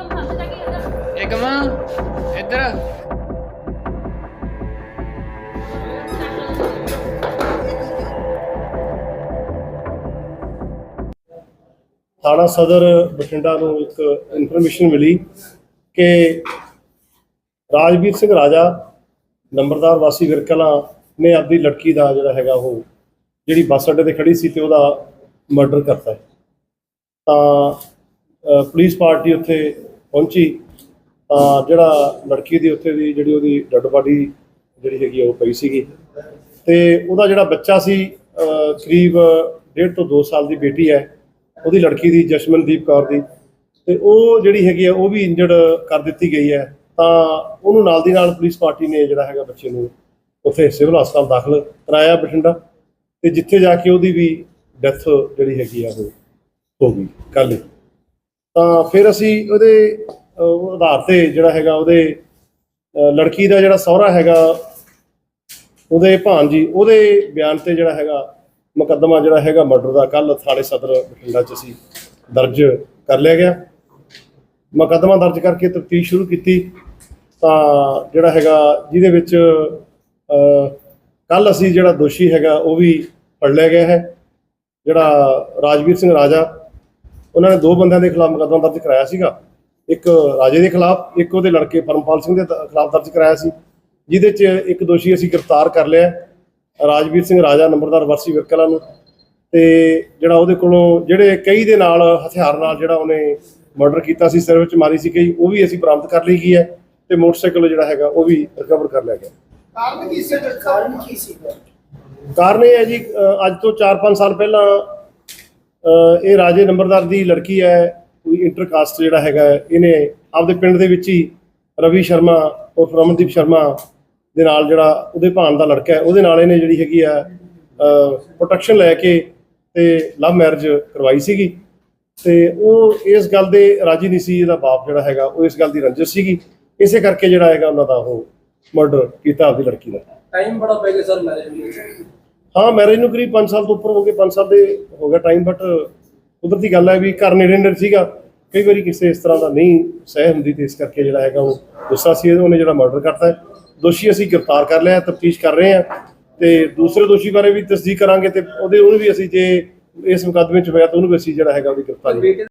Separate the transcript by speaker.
Speaker 1: ਏਕਮ ਹੱਥ ਜਾ ਕੇ ਇੱਧਰ।
Speaker 2: ਏਕਮ
Speaker 3: ਥਾਣਾ ਸਦਰ ਬਠਿੰਡਾ ਨੂੰ ਇੱਕ ਇਨਫੋਰਮੇਸ਼ਨ ਮਿਲੀ ਕਿ ਰਾਜਵੀਰ ਸਿੰਘ ਰਾਜਾ, ਨੰਬਰਦਾਰ ਵਾਸੀ ਵਿਰਕਲਾ ਨੇ ਆਪਣੀ ਲੜਕੀ ਦਾ ਜਿਹੜਾ ਹੈਗਾ ਉਹ, ਜਿਹੜੀ ਬੱਸ ਅੱਡੇ ਤੇ ਖੜੀ ਸੀ ਤੇ ਉਹਦਾ ਮਰਡਰ ਕਰਤਾ ਤਾਂ ਪੁਲਿਸ ਪਾਰਟੀ ਉੱਥੇ ਪਹੁੰਚੀ, ਤਾਂ ਜਿਹੜਾ ਲੜਕੀ ਦੀ ਉੱਥੇ ਦੀ ਜਿਹੜੀ ਉਹਦੀ ਡੈਡ ਬਾਡੀ ਜਿਹੜੀ ਹੈਗੀ ਆ, ਉਹ ਪਈ ਸੀਗੀ। ਤੇ ਉਹਦਾ ਜਿਹੜਾ ਬੱਚਾ ਸੀ ਕਰੀਬ 1.5 ਤੋਂ 2 ਸਾਲ ਦੀ ਬੇਟੀ ਹੈ। ਉਹਦੀ ਲੜਕੀ ਦੀ, ਜਸ਼ਮਨਦੀਪ ਕੌਰ ਦੀ। ਤੇ ਉਹ ਜਿਹੜੀ ਹੈਗੀ ਆ, ਉਹ ਵੀ ਇੰਜਰਡ ਕਰ ਦਿੱਤੀ ਗਈ ਹੈ। ਤਾਂ ਉਹਨੂੰ ਨਾਲ ਦੀ ਨਾਲ ਪੁਲਿਸ ਪਾਰਟੀ ਨੇ ਜਿਹੜਾ ਹੈਗਾ ਬੱਚੇ ਨੂੰ ਉੱਥੇ ਸਿਵਲ ਹਸਪਤਾਲ ਦਾਖਲ ਕਰਾਇਆ ਬਠਿੰਡਾ। ਤੇ ਜਿੱਥੇ ਜਾ ਕੇ ਉਹਦੀ ਵੀ ਡੈਥ ਜਿਹੜੀ ਹੈਗੀ ਆ, ਉਹ ਹੋ ਗਈ। ਕੱਲ੍ਹ ਤਾਂ ਫਿਰ ਅਸੀਂ ਉਹਦੇ ਆਧਾਰ ਤੇ ਜਿਹੜਾ ਹੈਗਾ ਉਹਦੇ ਲੜਕੀ ਦਾ ਜਿਹੜਾ ਸਹੁਰਾ ਹੈਗਾ, ਉਹਦੇ ਭਾਣਜੀ, ਉਹਦੇ ਬਿਆਨ ਤੇ ਜਿਹੜਾ ਹੈਗਾ ਮੁਕੱਦਮਾ ਜਿਹੜਾ ਹੈਗਾ ਮਰਡਰ ਦਾ ਕੱਲ ਥਾਣੇ ਸਦਰ ਬਠਿੰਡਾ ਚ ਅਸੀਂ ਦਰਜ ਕਰ ਲਿਆ ਗਿਆ। ਮੁਕੱਦਮਾ ਦਰਜ ਕਰਕੇ ਤਫਤੀਸ਼ ਸ਼ੁਰੂ ਕੀਤੀ। ਤਾਂ ਜਿਹੜਾ ਹੈਗਾ ਜਿਹਦੇ ਵਿੱਚ ਕੱਲ ਅਸੀਂ ਜਿਹੜਾ ਦੋਸ਼ੀ ਹੈਗਾ ਉਹ ਵੀ ਫੜ ਲਿਆ ਗਿਆ ਹੈ। ਜਿਹੜਾ ਰਾਜਵੀਰ ਸਿੰਘ ਰਾਜਾ ਉਹਨਾਂ ਨੇ ਦੋ ਬੰਦਿਆਂ ਦੇ ਖਿਲਾਫ ਮੁਕੱਦਮਾ ਦਰਜ ਕਰਾਇਆ ਸੀਗਾ। ਇੱਕ ਰਾਜੇ ਦੇ ਖਿਲਾਫ ਇੱਕ ਉਹਦੇ ਲੜਕੇ ਪਰਮਪਾਲ ਸਿੰਘ ਦੇ ਖਿਲਾਫ ਦਰਜ ਕਰਾਇਆ ਸੀ ਜਿਹਦੇ 'ਚ ਇੱਕ ਦੋਸ਼ੀ ਅਸੀਂ ਗ੍ਰਿਫਤਾਰ ਕਰ ਲਿਆ ਰਾਜਵੀਰ ਸਿੰਘ ਰਾਜਾ ਨੰਬਰਦਾਰ ਵਰਸੀ ਵਿਰਕਲਾ ਨੂੰ। ਤੇ ਜਿਹੜਾ ਉਹਦੇ ਕੋਲੋਂ ਜਿਹੜੇ ਕਈ ਦੇ ਨਾਲ ਹਥਿਆਰ ਨਾਲ ਜਿਹੜਾ ਉਹਨੇ ਮਰਡਰ ਕੀਤਾ ਸੀ ਸਿਰ ਵਿੱਚ ਮਾਰੀ ਸੀ ਕਈ ਉਹ ਵੀ ਅਸੀਂ ਬਰਾਮਦ ਕਰ ਲਈ ਗਈ ਹੈ ਤੇ ਮੋਟਰਸਾਈਕਲ ਜਿਹੜਾ ਹੈਗਾ ਉਹ ਵੀ ਰਿਕਵਰ ਕਰ ਲਿਆ ਗਿਆ।
Speaker 4: ਕਾਰਨ ਕੀ ਸੀ? ਕਾਰਨ ਕੀ ਸੀ?
Speaker 3: ਕਾਰਨ ਇਹ ਹੈ ਜੀ ਅੱਜ ਤੋਂ 4-5 ਸਾਲ ਪਹਿਲਾਂ ਇਹ ਰਾਜੇ ਨੰਬਰਦਾਰ ਦੀ ਲੜਕੀ ਹੈ, ਕੋਈ ਇੰਟਰਕਾਸਟ ਜਿਹੜਾ ਹੈਗਾ ਇਹਨੇ ਆਪਦੇ ਪਿੰਡ ਦੇ ਵਿੱਚ ਹੀ ਰਵੀ ਸ਼ਰਮਾ ਔਰ ਰਮਨਦੀਪ ਸ਼ਰਮਾ ਦੇ ਨਾਲ ਜਿਹੜਾ ਉਹਦੇ ਭਾਣ ਦਾ ਲੜਕਾ ਹੈ, ਉਹਦੇ ਨਾਲ ਇਹਨੇ ਜਿਹੜੀ ਹੈਗੀ ਆ ਪ੍ਰੋਟੈਕਸ਼ਨ ਲੈ ਕੇ ਤੇ ਲਵ ਮੈਰਿਜ ਕਰਵਾਈ ਸੀਗੀ। ਤੇ ਉਹ ਇਸ ਗੱਲ ਦੇ ਰਾਜੀ ਨਹੀਂ ਸੀ, ਇਹਦਾ ਬਾਪ ਜਿਹੜਾ ਹੈਗਾ, ਉਹ ਇਸ ਗੱਲ ਦੀ ਰੰਜਿਸ਼ ਸੀਗੀ। ਇਸੇ ਕਰਕੇ ਜਿਹੜਾ ਹੈਗਾ, ਉਹਨਾਂ ਦਾ ਉਹ ਮਰਡਰ ਕੀਤਾ ਆਪਦੀ ਲੜਕੀ ਦਾ
Speaker 4: ਟਾਈਮ ਬੜਾ ਪੈ ਗਿਆ ਸਰ ਮੈਰਿਜ
Speaker 3: ਹਾਂ ਮੈਰਿਜ ਨੂੰ ਕਰੀਬ 5 ਸਾਲ ਤੋਂ ਉੱਪਰ ਹੋ ਗਏ 5 ਸਾਲ ਦੇ ਹੋ ਗਿਆ ਟਾਈਮ ਬਟ ਕੁਦਰਤੀ ਗੱਲ ਹੈ ਵੀ ਘਰ ਨੇੜੇ ਨੇੜੇ ਸੀਗਾ। ਕਈ ਵਾਰੀ ਕਿਸੇ ਇਸ ਤਰ੍ਹਾਂ ਦਾ ਨਹੀਂ ਸਹਿ ਹੁੰਦੀ ਤੇ ਇਸ ਕਰਕੇ ਜਿਹੜਾ ਹੈਗਾ ਉਹ ਗੁੱਸਾ ਸੀ, ਉਹਨੇ ਜਿਹੜਾ ਮਰਡਰ ਕਰਤਾ ਦੋਸ਼ੀ ਅਸੀਂ ਗ੍ਰਿਫਤਾਰ ਕਰ ਲਿਆ, ਤਫਤੀਸ਼ ਕਰ ਰਹੇ ਹਾਂ ਤੇ ਦੂਸਰੇ ਦੋਸ਼ੀ ਬਾਰੇ ਵੀ ਤਸਦੀਕ ਕਰਾਂਗੇ ਤੇ ਉਹਦੇ ਉਹਨੂੰ ਵੀ ਅਸੀਂ ਜੇ ਇਸ ਮੁਕੱਦਮੇ 'ਚ ਹੋਇਆ ਤਾਂ ਉਹਨੂੰ ਵੀ ਅਸੀਂ ਜਿਹੜਾ ਹੈਗਾ ਉਹਦੀ ਗ੍ਰਿਫਤਾਰੀ
Speaker 4: ਬੇਟੇ